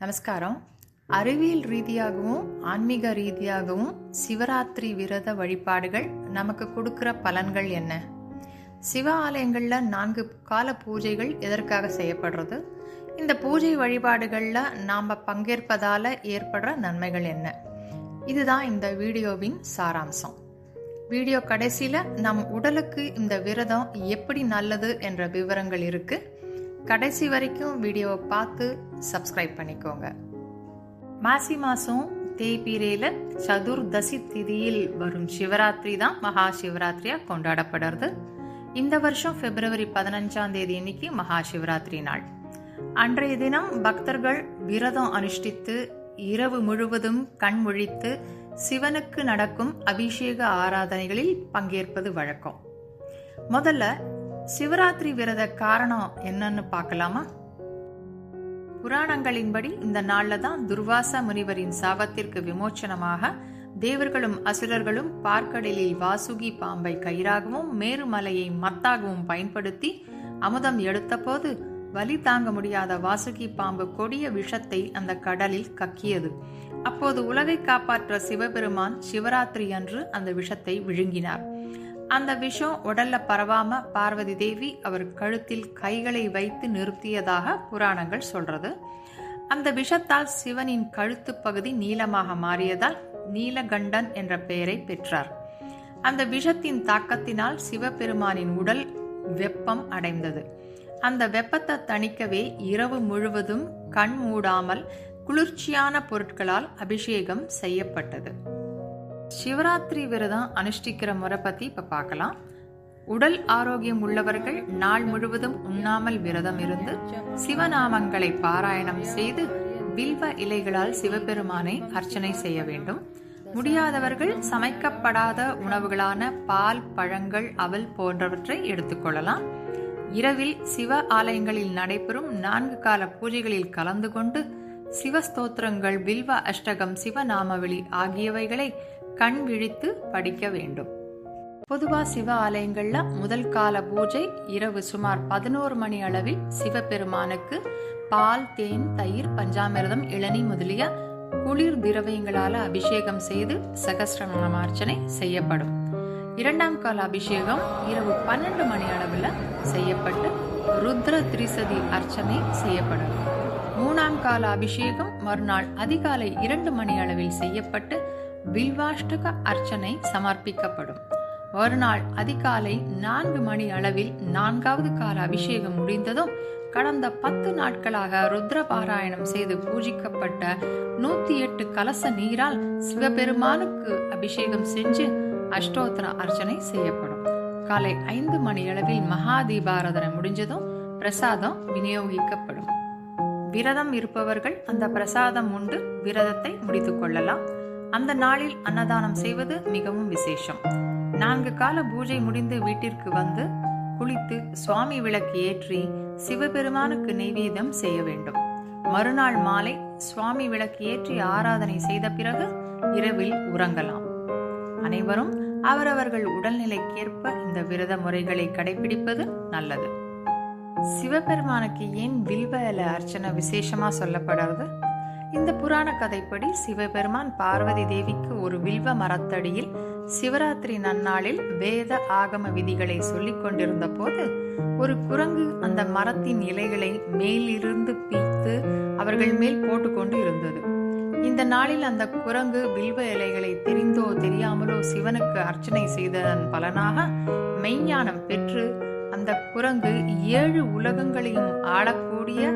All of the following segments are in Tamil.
நமஸ்காரம். அறிவியல் ரீதியாகவும் ஆன்மீக ரீதியாகவும் சிவராத்திரி விரத வழிபாடுகள் நமக்கு கொடுக்கிற பலன்கள் என்ன? சிவ ஆலயங்களில் நான்கு கால பூஜைகள் எதற்காக செய்யப்படுறது? இந்த பூஜை வழிபாடுகளில் நாம் பங்கேற்பதால் ஏற்படுற நன்மைகள் என்ன? இதுதான் இந்த வீடியோவின் சாராம்சம். வீடியோ கடைசியில் நம் உடலுக்கு இந்த விரதம் எப்படி நல்லது என்ற விவரங்கள் இருக்குது கடைசி வரைக்கும் வீடியோவை பார்த்து சப்ஸ்கிரைப் பண்ணிக்கோங்க. மாசி மாதம் தேய்பீரையில் சதுர்தசி திதியில் வரும் சிவராத்திரி தான் மகா சிவராத்திரியாக கொண்டாடப்படுறது. இந்த வருஷம் பிப்ரவரி பதினஞ்சாம் தேதி இன்னைக்கு மகா சிவராத்திரி நாள். அன்றைய தினம் பக்தர்கள் விரதம் அனுஷ்டித்து இரவு முழுவதும் கண் முழித்து சிவனுக்கு நடக்கும் அபிஷேக ஆராதனைகளில் பங்கேற்பது வழக்கம். முதல்ல சிவராத்திரி விரத காரணம் என்னன்னு பார்க்கலாமா? புராணங்களின்படி இந்த நாள்ல தான் துர்வாச முனிவரின் சாபத்திற்கு விமோச்சனமாக தேவர்களும் அசுரர்களும் பார்க்கடலில் வாசுகி பாம்பை கயிறாகவும் மேருமலையை மத்தாகவும் பயன்படுத்தி அமுதம் எடுத்தபோது வலி தாங்க முடியாத வாசுகி பாம்பு கொடிய விஷத்தை அந்த கடலில் கக்கியது. அப்போது உலகை காப்பாற்ற சிவபெருமான் சிவராத்திரி அன்று அந்த விஷத்தை விழுங்கினார். அந்த விஷம் உடல்ல பரவாம பார்வதி தேவி அவர் கழுத்தில் கைகளை வைத்து நிறுத்தியதாக புராணங்கள் சொல்றது. அந்த விஷத்தால் சிவனின் கழுத்து பகுதி நீளமாக மாறியதால் நீலகண்டன் என்ற பெயரை பெற்றார். அந்த விஷத்தின் தாக்கத்தினால் சிவபெருமானின் உடல் வெப்பம் அடைந்தது. அந்த வெப்பத்தை தணிக்கவே இரவு முழுவதும் கண் மூடாமல் குளிர்ச்சியான பொருட்களால் அபிஷேகம் செய்யப்பட்டது. சிவராத்திரி விரதம் அனுஷ்டிக்கிற முறை பத்தி இப்ப பார்க்கலாம். உடல் ஆரோக்கியம் உள்ளவர்கள் நாள் முழுவதும் உண்ணாமல் விரதம் இருந்து சிவநாமங்களை பாராயணம் செய்து வில்வ இலைகளால் சிவபெருமானை அர்ச்சனை செய்ய வேண்டும். முடியாதவர்கள் சமைக்கப்படாத உணவுகளான பால் பழங்கள் அவல் போன்றவற்றை எடுத்துக்கொள்ளலாம் இரவில் சிவ ஆலயங்களில் நடைபெறும் நான்கு கால பூஜைகளில் கலந்து கொண்டு சிவஸ்தோத்திரங்கள் வில்வ அஷ்டகம் சிவநாமவெளி ஆகியவைகளை கண் விழித்து படிக்க வேண்டும். பொதுவா சிவ ஆலயங்கள்ல முதல் கால பூஜை இரவு சுமார் பதினோரு மணி அளவில் சிவபெருமானுக்கு பால் தேன் தயிர் பஞ்சாமிரதம் இளநி முதலிய குளிர் திரவியங்களால அபிஷேகம் செய்து சகசிரநாமார்ச்சனை செய்யப்படும். இரண்டாம் கால அபிஷேகம் இரவு பன்னெண்டு மணி அளவில் செய்யப்பட்டு ருத்ர திரிசதி அர்ச்சனை செய்யப்படும். மூணாம் கால அபிஷேகம் மறுநாள் அதிகாலை இரண்டு மணி அளவில் செய்யப்பட்டு பில்வாஷ்டக அர்ச்சனை சமர்ப்பிக்கப்படும். மறுநாள் அதிகாலை நான்கு மணி அளவில் நான்காவது கால அபிஷேகம் முடிந்ததும் கடந்த பத்து நாட்களாக ருத்ர பாராயணம் செய்து பூஜிக்கப்பட்ட நூத்தி எட்டு கலச நீரால் சிவபெருமானுக்கு அபிஷேகம் செஞ்சு அஷ்டோத்திர அர்ச்சனை செய்யப்படும். காலை ஐந்து மணி அளவில் மகா தீபாராதனை முடிஞ்சதும் பிரசாதம் விநியோகிக்கப்படும். விரதம் இருப்பவர்கள் அந்த பிரசாதம் உண்டு விரதத்தை முடித்துக் கொள்ளலாம். அந்த நாளில் அன்னதானம் செய்வது மிகவும் விசேஷம். நான்கு கால பூஜை முடிந்து வீட்டிற்கு வந்து குளித்து சுவாமி விளக்கு ஏற்றி சிவபெருமானுக்கு நெய்வேதம் செய்ய வேண்டும். மறுநாள் மாலை சுவாமி விளக்கு ஏற்றி ஆராதனை செய்த பிறகு இரவில் உறங்கலாம். அனைவரும் அவரவர்கள் உடல்நிலைக்கேற்ப இந்த விரத முறைகளை கடைபிடிப்பது நல்லது. சிவபெருமானுக்கு ஏன் வில்வ இல அர்ச்சனை விசேஷமா சொல்லப்படுறது? இந்த புராண கதைப்படி சிவபெருமான் பார்வதி தேவிக்கு ஒரு வில்வ மரத்தடியில் சிவராத்திரி நன்னாளில் வேத ஆகம விதிகளை சொல்லிக் கொண்டிருந்த போது ஒரு குரங்கு அந்த மரத்தின் இலைகளை மேலிருந்து பீத்து அவர்கள் மேல் போட்டுக்கொண்டு இருந்தது. இந்த நாளில் அந்த குரங்கு வில்வ இலைகளை தெரிந்தோ தெரியாமலோ சிவனுக்கு அர்ச்சனை செய்ததன் பலனாக மெய்ஞானம் பெற்று அந்த குரங்கு ஏழு உலகங்களையும் ஆளக்கூடிய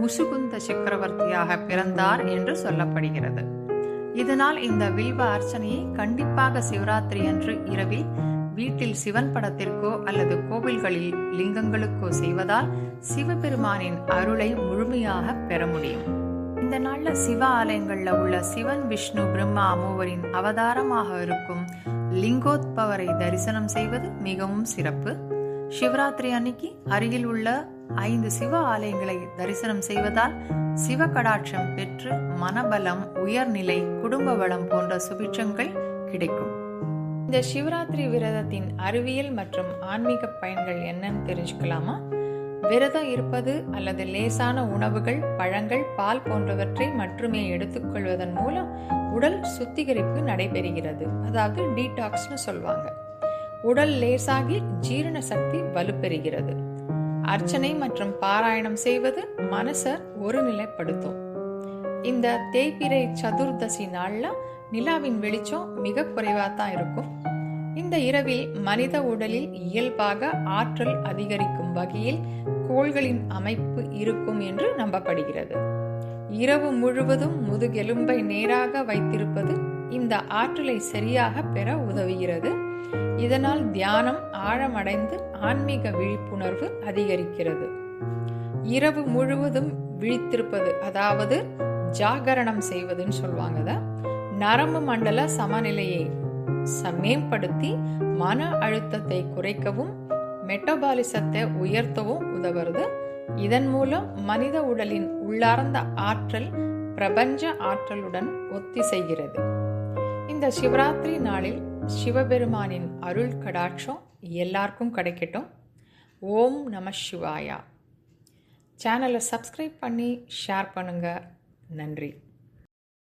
முசுகுந்த சக்கரவர்த்தியாக பிறந்தார் என்று சொல்லப்படுகிறது. இதனால் இந்த வில்வ அர்ச்சனையை கண்டிப்பாக சிவராத்திரி அன்று இரவில் வீட்டில் சிவன் படத்திற்கோ அல்லது கோவில்களில் லிங்கங்களுக்கோ செய்வதால் சிவபெருமானின் அருளை முழுமையாக பெற முடியும். இந்த நாள்ல சிவ ஆலயங்கள்ல உள்ள சிவன் விஷ்ணு பிரம்மா மூவரின் அவதாரமாக இருக்கும் லிங்கோத்பவரை தரிசனம் செய்வது மிகவும் சிறப்பு. சிவராத்திரி அன்னைக்கு அருகில் உள்ள ஐந்து சிவ ஆலயங்களை தரிசனம் செய்வதால் சிவ கடாட்சம் பெற்று மனபலம் உயர்நிலை குடும்ப வளம் போன்ற சுபிட்சங்கள் கிடைக்கும். இந்த சிவராத்திரி விரதத்தின் அறிவியல் மற்றும் ஆன்மீக பயன்கள் என்னன்னு தெரிஞ்சுக்கலாமா? விரதம் இருப்பது அல்லது லேசான உணவுகள் பழங்கள் பால் போன்றவற்றை மட்டுமே எடுத்துக்கொள்வதன் மூலம் உடல் சுத்திகரிப்பு நடைபெறுகிறது. அதாவது டீடாக்ஸ்னு சொல்லுவாங்க உடல் லேசாகி ஜீரண சக்தி வலுப்பெறுகிறது. அர்ச்சனை மற்றும் பாராயணம் செய்வது மனசை ஒருநிலைப்படுத்தும். இந்த தேய்பிரை சதுர்தசி நாளில் நிலாவின் வெளிச்சம் மிக குறைவாக தான் இருக்கும். இந்த இரவில் மனித உடலில் இயல்பாக ஆற்றல் அதிகரிக்கும் வகையில் கோள்களின் அமைப்பு இருக்கும் என்று நம்பப்படுகிறது. இரவு முழுவதும் முதுகெலும்பை நேராக வைத்திருப்பது இந்த ஆற்றலை சரியாக பெற உதவுகிறது. இதனால் தியானம் ஆழமடைந்து ஆன்மீக விழிப்புணர்வு அதிகரிக்கிறது. இரவு முழுவதும் விழித்திருப்பது அதாவது ஜாகரணம் செய்வதுன்னு சொல்லுவாங்க நரம்பு மண்டல சமநிலையை மேம்படுத்தி மன அழுத்தத்தை குறைக்கவும் மெட்டபாலிசத்தை உயர்த்தவும் உதவுறது இதன் மூலம் மனித உடலின் உள்ளார்ந்த ஆற்றல் பிரபஞ்ச ஆற்றலுடன் ஒத்திசைகிறது. இந்த சிவராத்திரி நாளில் சிவபெருமானின் அருள் கடாட்சம் எல்லாருக்கும் கிடைக்கட்டும். ஓம் நம சிவாயா. சேனலை சப்ஸ்கிரைப் பண்ணி ஷேர் பண்ணுங்கள் நன்றி.